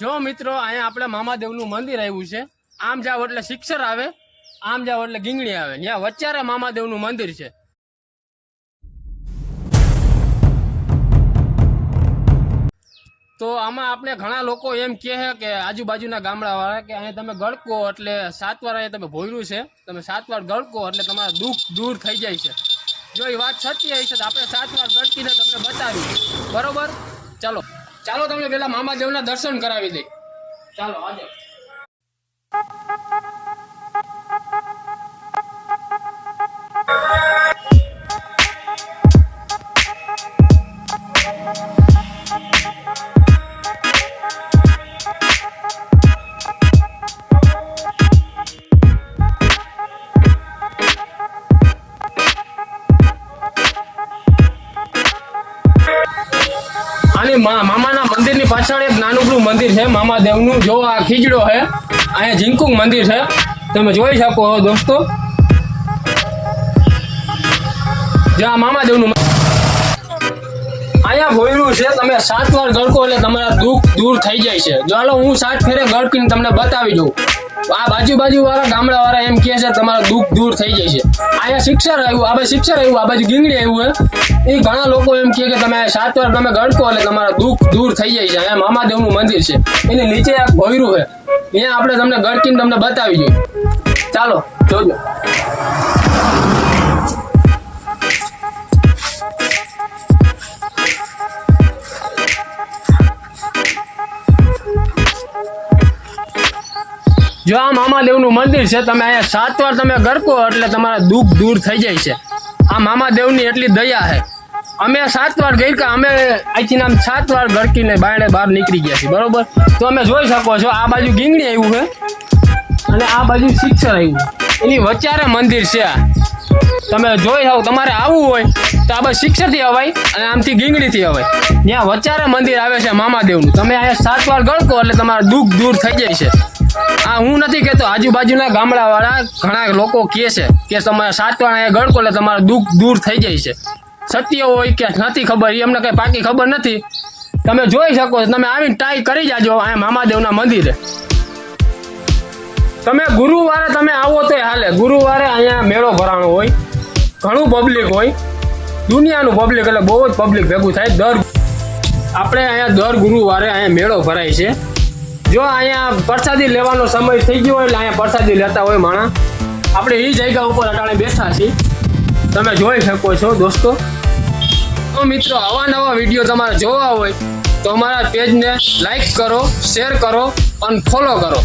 જો મિત્રો, અહીંયા આપણે મામાદેવનું મંદિર આવ્યું છે. આમ જાઓ એટલે શિક્ષર આવે, આમ જાઓ એટલે ગીંગણી આવે. ત્યાં વચ્ચારે મામાદેવનું મંદિર છે. તો આમાં આપણે ઘણા લોકો એમ કહે છે કે આજુબાજુના ગામડાવાળા કે અહીંયા તમે ગળકો એટલે સાત વાર અહીંયા તમે ભોયરું છે. તમે સાત વાર ગળકો એટલે તમારા દુઃખ દૂર થઈ જાય છે. જો એ વાત સત્ય હશે તો આપણે સાત વાર ગળકીને તમને બતાવી બરોબર? ચાલો. ચાલો તમને પેલા મામાદેવના દર્શન કરાવી દે. ચાલો આજે મા- મામાના મંદિરની પાછળ એક નાનકડું મંદિર છે, મામાદેવનું. જો આ ખીજડો છે, અહીંયા ઝીંકુંગ મંદિર છે. તમે જોઈ શકો દોસ્તો. જો આ મામાદેવનું અહીંયા ભોયરું છે, તમે સાત વાર ગળકો એટલે તમારા દુઃખ દૂર થઈ જાય છે. ચાલો હું સાત ફેરે ગળકીને તમને બતાવી દઉં. આ બાજુ બાજુ વાળા ગામડા વાળા એમ કહે છે, તમારું દુઃખ દૂર થઈ છે. અહીંયા શિક્ષર આવ્યું, આ બાજુ શિક્ષર આવ્યું, આ બાજુ ગીંગડી આવ્યું એ ઘણા લોકો એમ કે, તમે સાત વાર તમે ગણકો એટલે તમારા દુઃખ દૂર થઈ જાય છે. અહીંયા મામાદેવનું મંદિર છે. એની નીચે એક ભોયરું છે. અહીંયા આપણે તમને ગણકીને તમને બતાવી જોઈએ. ચાલો, જોજો. જો આ મામાદેવનું મંદિર છે, તમે અહીંયા સાત વાર તમે ગરકો એટલે તમારા દુઃખ દૂર થઈ જાય છે. આ મામાદેવની એટલી દયા છે. અમે સાત વાર ગઈ કે અમે અહીંથી આમ સાત વાર ગરકીને બાયણે બહાર નીકળી ગયા છીએ, બરોબર? તો અમે જોઈ શકો છો, આ બાજુ ગીંગણી આવ્યું છે અને આ બાજુ શિક્ષર આવ્યું એની વચારે મંદિર છે તમે જોઈ જાવ તમારે આવવું હોય તો આ બધા શિક્ષરથી અવાય અને આમથી ગીંગડીથી અવાય. ત્યાં વચારે મંદિર આવે છે મામાદેવનું. તમે અહીંયા સાત વાર ગળકો એટલે તમારા દુઃખ દૂર થઈ જાય છે. આ હું નથી કહેતો, આજુબાજુના ગામડાવાળા ઘણા લોકો કહે છે કે તમારે સાતવાણા ગળકો એટલે તમારું દુઃખ દૂર થઈ જાય છે. સત્ય હોય કે નથી ખબર એ અમને કંઈ પાકી ખબર નથી. તમે જોઈ શકો તમે આવીને ટ્રાય કરી જાજો, આ મામાદેવના મંદિરે. તમે ગુરુવારે તમે આવો તો હાલે. ગુરુવારે અહીંયા મેળો ભરાણો હોય, ઘણું પબ્લિક હોય. દુનિયાનું પબ્લિક એટલે બહુ જ પબ્લિક ભેગું થાય, દર આપણે અહીંયા દર ગુરુવારે અહીંયા મેળો ભરાય છે. જો અહીંયા પ્રસાદી લેવાનો સમય થઈ ગયો હોય એટલે અહીંયા પ્રસાદી લેતા હોય માણસ આપણે એ જગ્યા ઉપર અટાણે બેઠા છીએ. તમે જોઈ શકો છો દોસ્તો. તો મિત્રો, આવા નવા વીડિયો તમારે જોવા હોય તો અમારા પેજને લાઈક કરો શેર કરો અને ફોલો કરો.